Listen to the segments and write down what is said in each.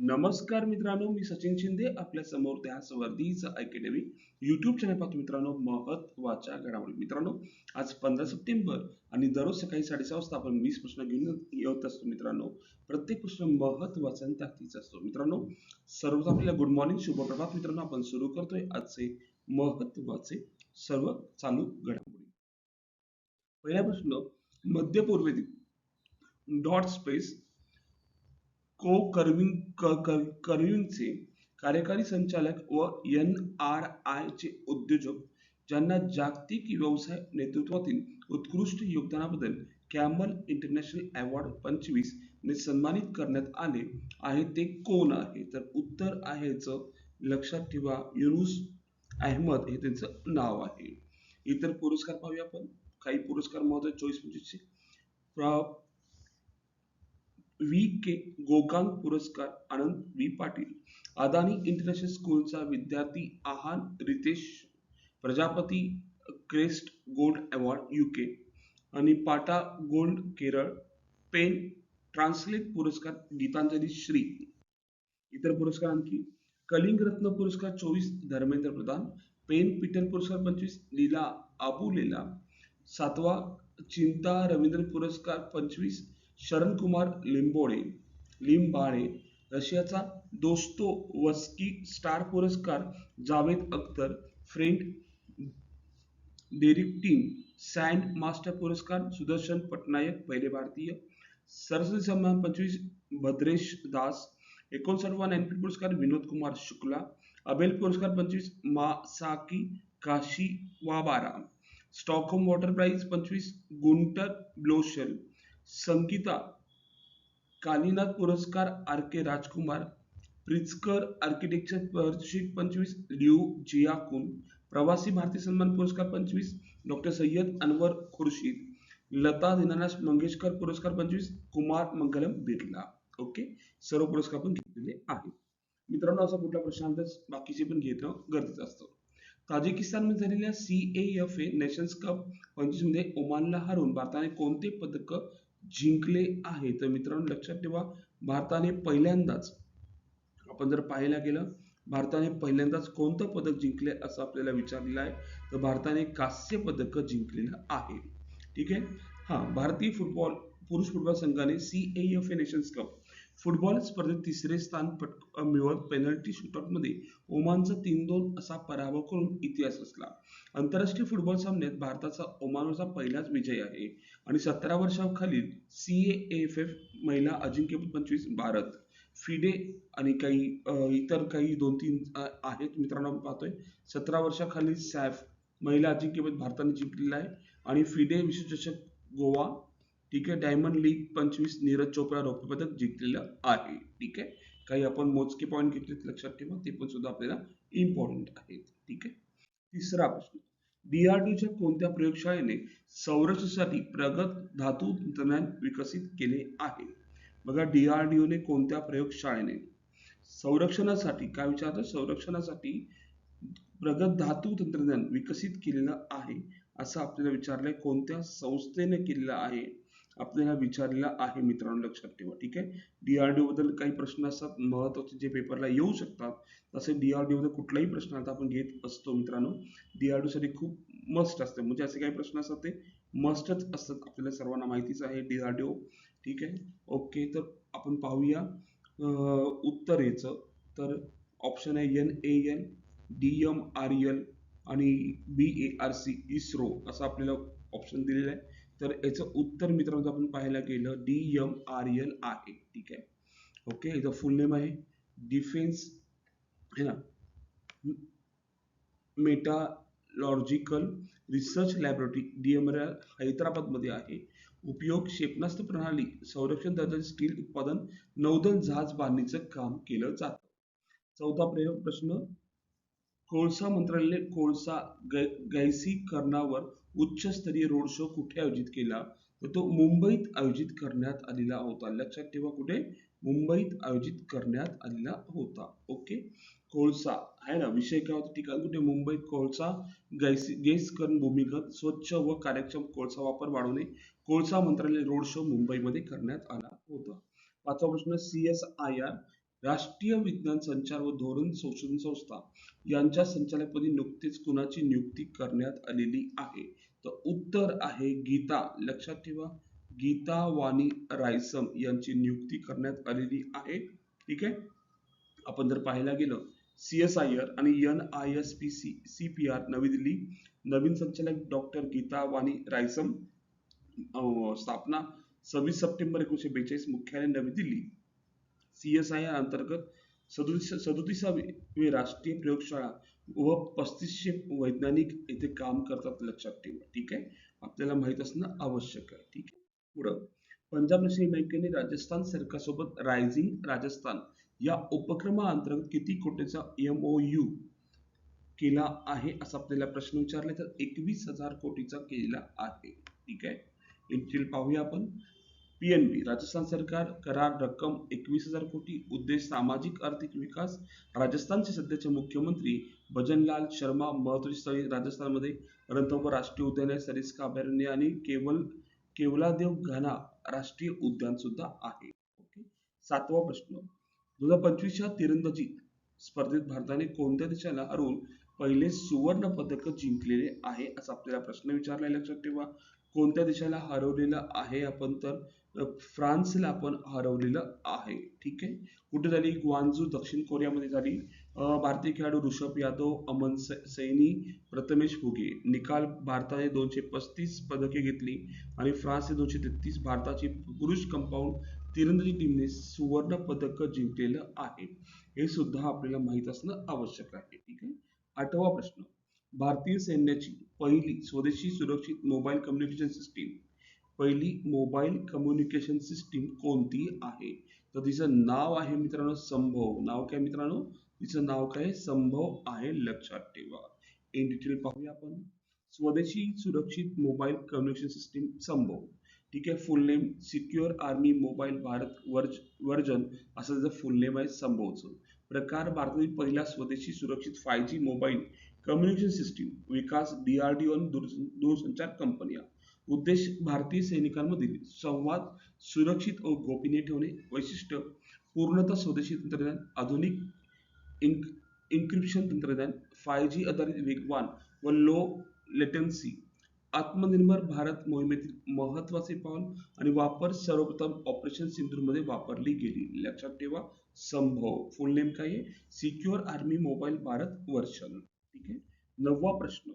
नमस्कार मित्रांनो मी सचिन शिंदे आपल्यासमोर त्या वर्धीच अकॅडमी युट्यूब चॅनल पाहतो मित्रांनो महत्त्वाच्या घडामोडी. मित्रांनो आज पंधरा सप्टेंबर आणि दररोज सकाळी साडेसहा वाजता आपण वीस प्रश्न घेऊन येत असतो मित्रांनो. प्रत्येक प्रश्न महत्त्वाचा आणि ताकदीचा असतो. मित्रांनो सर्व आपल्याला गुड मॉर्निंग शुभ प्रभात मित्रांनो आपण सुरू करतोय आजचे महत्त्वाचे सर्व चालू घडामोडी. पहिला प्रश्न मध्य पूर्वेतील डॉट स्पेस को कर्विंग क- क- कार्यकारी संचालक व एन आर आय चे उद्योजक ज्यांना जागतिक व्यवसाय नेतृत्वातील उत्कृष्ट योगदानाबद्दल कॅमल इंटरनॅशनल अवॉर्ड पंचवीस ने सन्मानित करण्यात आले आहे. ते कोण आहे? तर उत्तर आहे च लक्षात ठेवा युनुस अहमद हे त्यांचं नाव आहे. इतर पुरस्कार पाहूया आपण. काही पुरस्कार महत्त्वाचे चोवीस पंचवीसचे. व्ही के गोकांग पुरस्कार आनंद व्ही पाटील. अदानी इंटरनॅशनल स्कूलचा विद्यार्थी Aahan Ritesh. Prajapati crest gold award UK आणि पाटा गोल्ड केरळ. पेन ट्रान्सलेट पुरस्कार गीतांजली श्री. इतर पुरस्कार आणखी. कलिंग रत्न पुरस्कार चोवीस धर्मेंद्र प्रधान. पेन पीटर पुरस्कार पंचवीस लीला आबू लीला. सातवा चिंता रवींद्र पुरस्कार पंचवीस शरण कुमार लिंबोडे लिंबाळे रशियाचा दोस्तो वस्की स्टार पुरस्कार, Javed Akhtar, Fred Darrington sand master पुरस्कार, सुदर्शन पटनायक, पहिले भारतीय, सरस्वती सन्मान पंचवीस, भद्रेश दास एकोणसाठवा ज्ञानपीठ पुरस्कार, विनोद कुमार शुक्ला, अबेल पुरस्कार पंचवीस, Masaki Kashiwabara Stockholm water prize पंचवीस, गुंटर ब्लोशल संगीता कालिनाथ पुरस्कार आर के राजकुमार प्रिचकर आर्किटेक्चर पारितोषिक पंचवीस लिऊ जियाकुन प्रवासी भारतीय सन्मान पुरस्कार पंचवीस डॉक्टर सय्यद अनवर खुर्शीद लता दीनानाथ मंगेशकर पुरस्कार पंचवीस कुमार मंगलम बिर्ला. ओके? सर्व पुरस्कार पण घेतलेले आहेत. मित्रांनो असा कुठला प्रश्न बाकीचे पण घेणं गरजेचं असतं. ताजिकिस्तानमध्ये झालेल्या C A F A nations cup पंचवीसमध्ये ओमानला हरवून भारताने कोणते पदक जिंकले आहे. तर मित्रांनो लक्षात ठेवा भारताने पहिल्यांदाच आपण जर पाहायला गेलं भारताने पहिल्यांदाच कोणतं पदक जिंकले असं आपल्याला विचारलेलं आहे तर भारताने कांस्य पदक जिंकलेलं आहे. ठीक आहे? हा भारतीय फुटबॉल पुरुष फुटबॉल संघाने C A F A nations cup football स्पर्धेत तिसरे स्थान पटक मिळवत पेनल्टी शूटआउटमध्ये ओमानचा तीन दोन असा पराभव करून इतिहास रचला. आंतरराष्ट्रीय फुटबॉल सामन्यात भारताचा ओमानचा पहिलाच विजय आहे आणि सतरा वर्षाखालील सी एफ एफ महिला अजिंक्यपद पंचवीस भारत. फिडे आणि काही इतर काही दोन तीन आहेत मित्रांनो आपण पाहतोय. सतरा वर्षाखालील सॅफ महिला अजिंक्यपद भारताने जिंकलेला आहे. आणि फिडे विश्वचषक गोवा ठीक आहे? डायमंड लीग पंचवीस नीरज चोप्रा रौप्य पदक जिंकलेलं आहे. ठीक आहे? काही आपण मोजके पॉईंट घेतलेत लक्षात ठेवा. ते पण सुद्धा आपल्याला इम्पॉर्टंट आहेत. ठीक आहे? तिसरा प्रश्न. डीआरडीच्या कोणत्या प्रयोगशाळेने संरक्षणासाठी प्रगत धातू तंत्रज्ञान विकसित केले आहे? बघा डीआरडीओने कोणत्या प्रयोगशाळेने संरक्षणासाठी काय विचारतं संरक्षणासाठी प्रगत धातू तंत्रज्ञान विकसित केलेलं आहे असं आपल्याला विचारलंय. कोणत्या संस्थेने केलेलं आहे? आपल्याला विचारलेला आहे मित्रांनो लक्षात ठेवा ठीक आहे? डीआरडीओ बद्दल काही प्रश्न असतात महत्त्वाचे जे पेपरला येऊ शकतात तसे डीआरडीओ बद्दल कुठलाही प्रश्न आता आपण घेत असतो मित्रांनो. डीआरडीओ साठी खूप मस्ट असते म्हणजे असे काही प्रश्न असतात ते मस्टच असतात आपल्याला सर्वांना माहितीच आहे डीआरडीओ ठीक आहे? ओके तर आपण पाहूया अं, उत्तर याचं तर ऑप्शन आहे N A N D M R L आणि B A R C ISRO असं आपल्याला ऑप्शन दिलेलं आहे. तर याचं उत्तर मित्रांनो आपण पाहायला गेलं डी एम आर एल आहे. ठीक आहे? ओके याचं फुल नेम आहे. डिफेन्स है ना? मेटालॉजिकल रिसर्च लॅबोरेटरी डीएमआर हैदराबादमध्ये आहे. उपयोग क्षेपणास्त्र प्रणाली संरक्षण दर्जाचे स्टील उत्पादन नौदल जहाज बांधणीचं काम केलं जातं. चौथा प्रयोग प्रश्न कोळसा मंत्रालयाने कोळसा गै- गैसीकरणावर उच्चस्तरीय रोड शो कुठे आयोजित केला? तर तो मुंबईत आयोजित करण्यात आलेला होता. लक्षात ठेवा कुठे? मुंबईत आयोजित करण्यात आलेला होता. ओके? कोळसा आहे ना? विषय काय होता? ठिकाण कुठे? मुंबईत कोळसा गैस गैसकरण भूमिगत स्वच्छ व कार्यक्षम कोळसा वापर वाढवणे. कोळसा मंत्रालय रोड शो मुंबईमध्ये करण्यात आला होता. पाचवा प्रश्न सी एस आय आर राष्ट्रीय विज्ञान संचार व धोरण संशोधन संस्था यांच्या संचालकपदी नुकतीच कुणाची नियुक्ती करण्यात आलेली आहे? तर उत्तर आहे गीता. लक्षात ठेवा गीता वाणी रायसम यांची नियुक्ती करण्यात आलेली आहे. ठीक आहे? आपण जर पाहायला गेलं सी एस आय आर आणि N I S P C C P R नवी दिल्ली नवीन संचालक डॉक्टर गीता वाणी रायसम स्थापना सव्वीस सप्टेंबर एकोणीशे बेचाळीस मुख्यालय नवी Delhi. C S I R अंतर्गत सदोतीस सदोतीसावी राष्ट्रीय प्रयोगशाळा व पस्तीसशे वैज्ञानिक येथे काम करतात लक्षात ठेवा ठीक आहे? आपल्याला माहीत असणं आवश्यक आहे ठीक आहे? पुढं पंजाब नॅशनल बँकेने राजस्थान सरकारसोबत रायझिंग राजस्थान या उपक्रमाअंतर्गत किती कोटीचा एम ओ यू केला आहे असा आपल्याला प्रश्न विचारला तर एकवीस हजार कोटीचा केलेला आहे ठीक आहे? पाहूया आपण. पीएनबी राजस्थान सरकार करार रक्कम एकवीस हजार कोटी उद्देश सामाजिक आर्थिक विकास राजस्थानचे सध्याचे मुख्यमंत्री भजनलाल शर्मा महत्वाची स्थळी राजस्थानमध्ये रणथंबोर राष्ट्रीय उद्यान आहे सरिस्का अभयारण्य आणि केवल केवलादेव घाना राष्ट्रीय उद्यान सुद्धा आहे. ओके? सातवा प्रश्न. दोन हजार पंचवीसच्या तिरंदाजी स्पर्धेत भारताने कोणत्या देशाला हरवून पहिले सुवर्ण पदक जिंकलेले आहे? असा आपल्याला प्रश्न विचारला आहे, लक्षात ठेवा. कोणत्या देशाला हरवलेलं आहे आपण तर? फ्रान्सला आपण हरवलेलं आहे. ठीक आहे? कुठे झाली? ग्वांझू दक्षिण कोरियामध्ये झाली. भारतीय खेळाडू ऋषभ यादव अमन सैनी प्रथमेश फुगे. निकाल भारताने दोनशे पस्तीस पदके घेतली आणि फ्रान्सने दोनशे तेहतीस. भारताची पुरुष कंपाऊंड तिरंदाजी टीमने सुवर्ण पदक जिंकलेलं आहे. हे सुद्धा आपल्याला माहीत असणं आवश्यक आहे. ठीक आहे? आठवा प्रश्न. भारतीय सैन्याची पहिली स्वदेशी सुरक्षित मोबाईल कम्युनिकेशन सिस्टीम पहिली मोबाईल कम्युनिकेशन सिस्टीम कोणती आहे? तर तिचं नाव आहे मित्रांनो संभव. नाव काय मित्रांनो? तिचं नाव काय? संभव आहे लक्षात ठेवा. इन डिटेल पाहूया आपण. स्वदेशी सुरक्षित मोबाईल कम्युनिकेशन सिस्टीम संभव. ठीक आहे full name secure army mobile Bharat वर्ज वर्जन. असं त्याचं फुल नेम आहे संभवचं. प्रकार भारतातील पहिला स्वदेशी सुरक्षित five G mobile communication system विकास डी आर डी आणि दूरसंचार कंपन्या. उद्देश भारतीय सैनिकांमधील संवाद सुरक्षित व गोपनीय ठेवणे. वैशिष्ट्य पूर्णतः स्वदेशी तंत्रज्ञान आधुनिक इन्क्रिप्शन तंत्रज्ञान फाय जी आधारित वेगवान व लो लेटन्सी आत्मनिर्भर भारत मोहिमेतील महत्त्वाचे पाऊल आणि वापर सर्वप्रथम ऑपरेशन सिंधूरमध्ये वापरली गेली. लक्षात ठेवा संभव. फुल नेम काय आहे? Secure army mobile Bharat version ठीक आहे? नववा प्रश्न.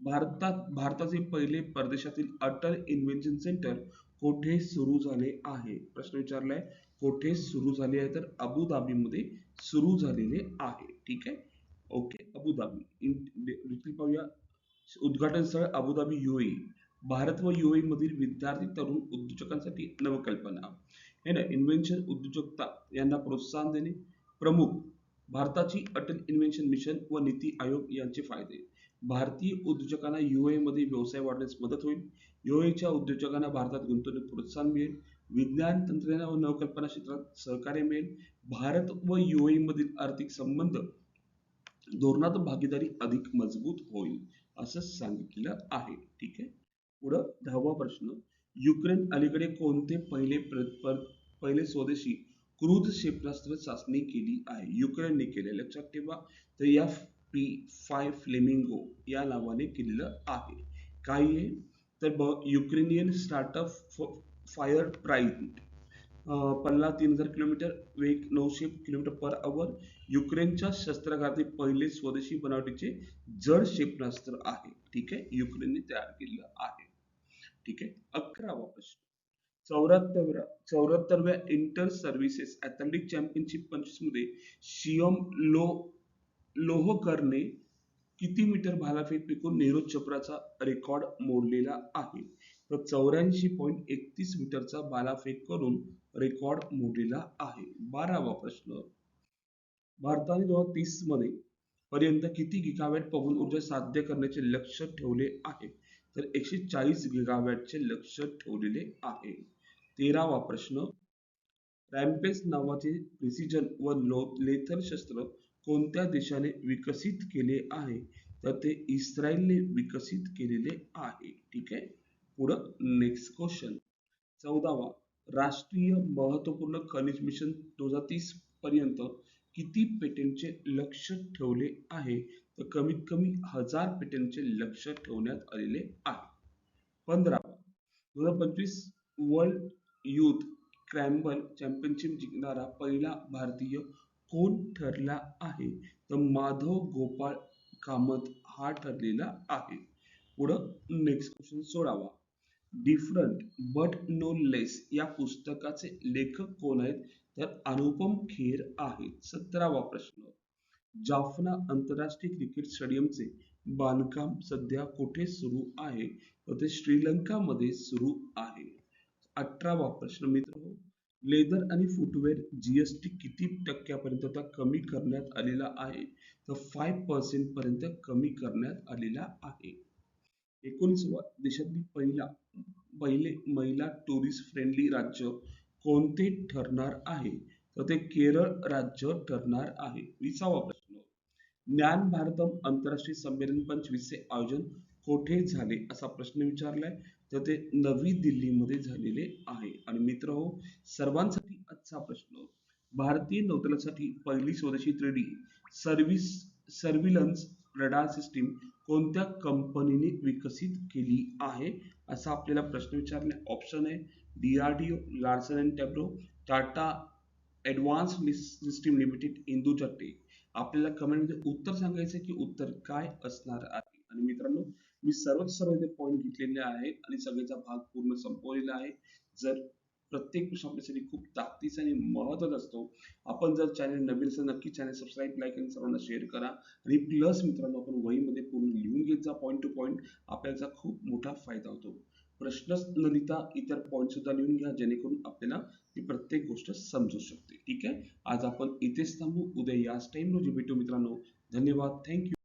भारतात भारताचे पहिले परदेशातील अटल इन्व्हेन्शन सेंटर कोठे सुरू झाले आहे? प्रश्न विचारलाय. कोठे सुरू झाले आहे? तर अबुधाबीमध्ये सुरू झालेले आहे. ठीक आहे? ओके अबुधाबी इन पाहूया. उद्घाटन स्थळ अबुधाबी युएई भारत व युएई मधील विद्यार्थी तरुण उद्योजकांसाठी नवकल्पना. हे ना? इन्व्हेन्शन उद्योजकता यांना प्रोत्साहन देणे. प्रमुख भारताची अटल इन्व्हेन्शन मिशन व नीती आयोग यांचे फायदे. भारतीय उद्योजकांना युए मध्ये व्यवसाय वाढण्यास मदत होईल. युएच्या उद्योजकांना भारतात गुंतवणूक प्रोत्साहन मिळेल. विज्ञान तंत्रज्ञान व नवकल्पना क्षेत्रात सहकार्य मिळेल. भारत व युए मधील आर्थिक संबंध धोरणात्मक भागीदारी अधिक मजबूत होईल असं सांगितलेलं आहे. ठीक आहे? पुढं दहावा प्रश्न. युक्रेन अलीकडे कोणते पहिले प्र- पहिले स्वदेशी क्रूझ क्षेपणास्त्र चाचणी केली आहे. युक्रेनने केले लक्षात ठेवा तर एफ पी फाय फ्लेमिंगो या नावाने केलेलं आहे. काय आहे? तर ब युक्रेनियन स्टार्टअप फायर प्राईट पल्ला तीन हजार किलोमीटर वेग नऊशे किलोमीटर पर आवर युक्रेनच्या शस्त्रागारातील पहिले स्वदेशी बनावटीचे जड क्षेपणास्त्र आहे. ठीक आहे? युक्रेनने तयार केलेलं आहे. ठीक आहे? अकरावा प्रश्न. चौऱ्याहत्तरव्या चौऱ्याहत्तरव्या इंटर सर्व्हिसेस ॲथलेटिक चॅम्पियनशिप पंचवीसमध्ये शियम लो लोहकरने किती मीटर भालाफेक फेकून नीरज चोप्राचा रेकॉर्ड मोडलेला आहे? तर चौऱ्याऐंशी पॉईंट एकतीस मीटरचा भालाफेक करून रेकॉर्ड मोडलेला आहे. बारावा प्रश्न. भारताने दोन हजार तीसमध्ये पर्यंत किती गिगावॅट पवन ऊर्जा साध्य करण्याचे लक्ष ठेवले आहे? तर एकशे चाळीस गिगावॅटचे लक्ष ठेवलेले आहे. तेरावा प्रश्न. रॅम्पेस नावाचे प्रिसिजन व लो लेथर शस्त्र कोणत्या देशाने विकसित केले आहे? तर ते इस्रायलने विकसित केलेले आहे. ठीक आहे? पुढं नेक्स्ट क्वेश्चन चौदावा. राष्ट्रीय महत्त्वपूर्ण खनिज मिशन दोन हजार तीस पर्यंत किती पेटंटचे लक्ष ठेवले आहे? तर कमीत कमी हजार पेटंटचे लक्ष ठेवण्यात आलेले आहे. पंधरा दोन हजार पंचवीस वर्ल्ड युथ क्रॅम्बल चॅम्पियनशिप जिंकणारा पहिला भारतीय कोण ठरला आहे? तर माधव गोपाळ कामत हा ठरलेला आहे. पुढं नेक्स्ट क्वेश्चन सोडावा. डिफरंट बट नो लेस या पुस्तकाचे लेखक कोण आहेत? तर अनुपम खेर आहेत. सतरावा प्रश्न. जाफना आंतरराष्ट्रीय क्रिकेट स्टेडियमचे बांधकाम सध्या कुठे सुरू आहे? तर ते श्रीलंकामध्ये सुरू आहे. अठरावा प्रश्न मित्र लेदर आणि फुटवेअर जीएसटी किती टक्क्यापर्यंत आता कमी करण्यात आलेला आहे? तर फाय पर्सेंट पर्यंत कमी करण्यात आलेला आहे. एकोणीसवा देशातील पहिला पहिले महिला टुरिस्ट फ्रेंडली राज्य कोणते ठरणार आहे? तर ते केरळ राज्य ठरणार आहे. विसावा प्रश्न. ज्ञान भारतम आंतरराष्ट्रीय संमेलन पंचवीसचे आयोजन कोठे झाले? असा प्रश्न विचारलाय. तर ते नवी दिल्लीमध्ये झालेले आहे. आणि मित्र हो सर्वांसाठी आजचा प्रश्न भारतीय नौदलासाठी पहिली स्वदेशी three D service surveillance radar system कोणत्या कंपनीने विकसित केली आहे? असा आपल्याला प्रश्न विचारणे ऑप्शन आहे. D R D O Larsen and Toubro Tata advance system limited Hinduja tech आपल्याला कमेंटमध्ये उत्तर सांगायचं की उत्तर काय असणार आहे? आणि मित्रांनो मी सर्वच सर्व इथे पॉईंट घेतलेले आहेत आणि सगळ्याचा भाग पूर्ण संपवलेला आहे. जर प्रत्येक प्रश्न आपल्यासाठी खूप ताकदीचा आणि महत्त्वाचा असतो आपण जर चॅनल नवीन असेल नक्की चॅनल सबस्क्राईब लाईक आणि सर्वांना शेअर करा. आणि प्लस मित्रांनो आपण वहीमध्ये पूर्ण लिहून घेत जा पॉईंट टू पॉईंट आपल्याचा खूप मोठा फायदा होतो. प्रश्नच न लिहिता इतर पॉईंट सुद्धा लिहून घ्या जेणेकरून आपल्याला ती प्रत्येक गोष्ट समजू शकते. ठीक आहे? आज आपण इथेच थांबू. उद्या याच टाइम रोजी भेटू मित्रांनो. धन्यवाद. थँक्यू